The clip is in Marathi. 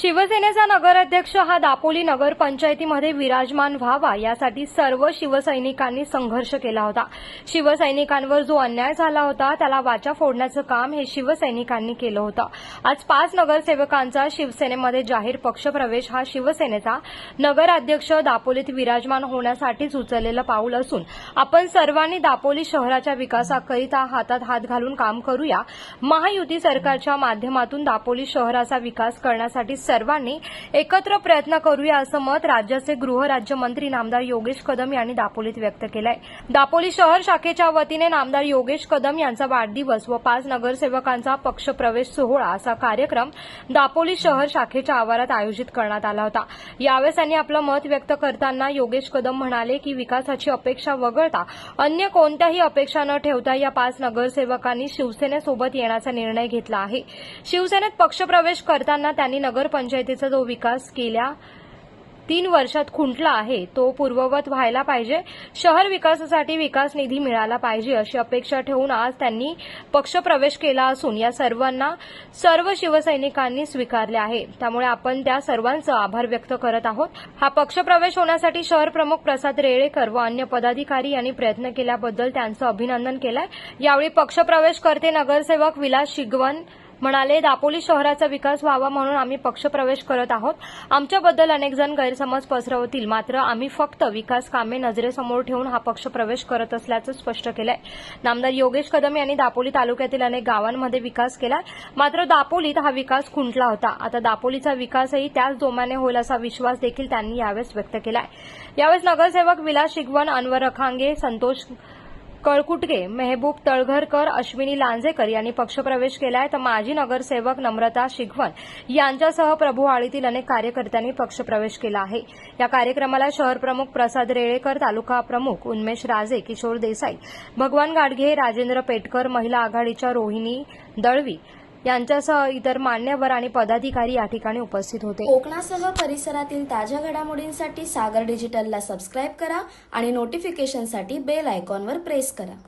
शिवसेनेचा नगराध्यक्ष हा दापोली नगरपंचायतीमध्ये विराजमान व्हावा यासाठी सर्व शिवसैनिकांनी संघर्ष केला होता. शिवसैनिकांवर जो अन्याय झाला होता त्याला वाचा फोडण्याचं काम हे शिवसैनिकांनी केलं होतं. आज पाच नगरसेवकांचा शिवसेनेमध्ये जाहीर पक्षप्रवेश हा शिवसेनेचा नगराध्यक्ष दापोलीत विराजमान होण्यासाठीच उचललेलं पाऊल असून आपण सर्वांनी दापोली शहराच्या विकासाकरिता हातात हात घालून काम करूया. महायुती सरकारच्या माध्यमातून दापोली शहराचा विकास करण्यासाठी सर्वांनी एकत्र प्रयत्न करूया असं मत राज्याचे गृहराज्यमंत्री नामदार योगेश कदम यांनी दापोलीत व्यक्त केलंय. दापोली शहर शाखेच्या वतीने नामदार योगेश कदम यांचा वाढदिवस व पाच नगरसेवकांचा पक्षप्रवेश सोहळा असा कार्यक्रम दापोली शहर शाखेच्या आवारात आयोजित करण्यात आला होता. यावेळेस त्यांनी आपलं मत व्यक्त करताना योगेश कदम म्हणाले की विकासाची अपेक्षा वगळता अन्य कोणत्याही अपेक्षा न ठेवता या पाच नगरसेवकांनी शिवसेनेसोबत येण्याचा निर्णय घेतला आहे. शिवसेनेत पक्षप्रवेश करताना त्यांनी पंचायतीचा जो विकास केल्या तीन वर्षात खुंटला आहे तो पूर्ववत व्हायला पाहिजे. शहर विकासासाठी विकास निधी मिळाला पाहिजे अशी अपेक्षा ठेवून आज त्यांनी पक्षप्रवेश केला असून या सर्वांना सर्व शिवसैनिकांनी स्वीकारले आहे. त्यामुळे आपण त्या सर्वांचं आभार व्यक्त करत आहोत. हा पक्षप्रवेश होण्यासाठी शहर प्रमुख प्रसाद रेळेकर व अन्य पदाधिकारी यांनी प्रयत्न केल्याबद्दल त्यांचं अभिनंदन केलंय. यावेळी पक्षप्रवेश करते नगरसेवक विलास शिगवन म्हणाले दापोली शहराचा विकास व्हावा म्हणून आम्ही पक्षप्रवेश करत आहोत. आमच्याबद्दल अनेक जण गैरसमज पसरवतील. मात्र आम्ही फक्त विकास कामे नजरेसमोर ठेवून हा पक्षप्रवेश करत असल्याचं स्पष्ट केलंय. नामदार योगेश कदम यांनी दापोली तालुक्यातील अनेक गावांमध्ये विकास केला मात्र दापोलीत हा विकास खुंटला होता. आता दापोलीचा विकासही त्याच जोमाने होईल असा विश्वास देखील त्यांनी यावेळेस व्यक्त केलाय. यावेळेस नगरसेवक विलास शिगवण अनवर रखांगे संतोष कळकुटगे मेहबूब तळघरकर अश्विनी लांजेकर यांनी पक्षप्रवेश केलाय तर माजी नगरसेवक नम्रता शिगवण यांच्यासह प्रभुवाळीतील अनेक कार्यकर्त्यांनी पक्षप्रवेश केला आहे. या कार्यक्रमाला शहर प्रमुख प्रसाद रेळेकर तालुका प्रमुख उन्मेश राजे किशोर देसाई भगवान गाडगे राजेंद्र पेटकर महिला आघाडीच्या रोहिणी दळवी यांच्यासह इतर मान्यवर आणि पदाधिकारी या ठिकाणी उपस्थित होते. कोकणासह परिसरातील ताज्या घडामोडींसाठी सागर डिजिटलला सबस्क्राईब करा आणि नोटिफिकेशनसाठी बेल आयकॉनवर प्रेस करा.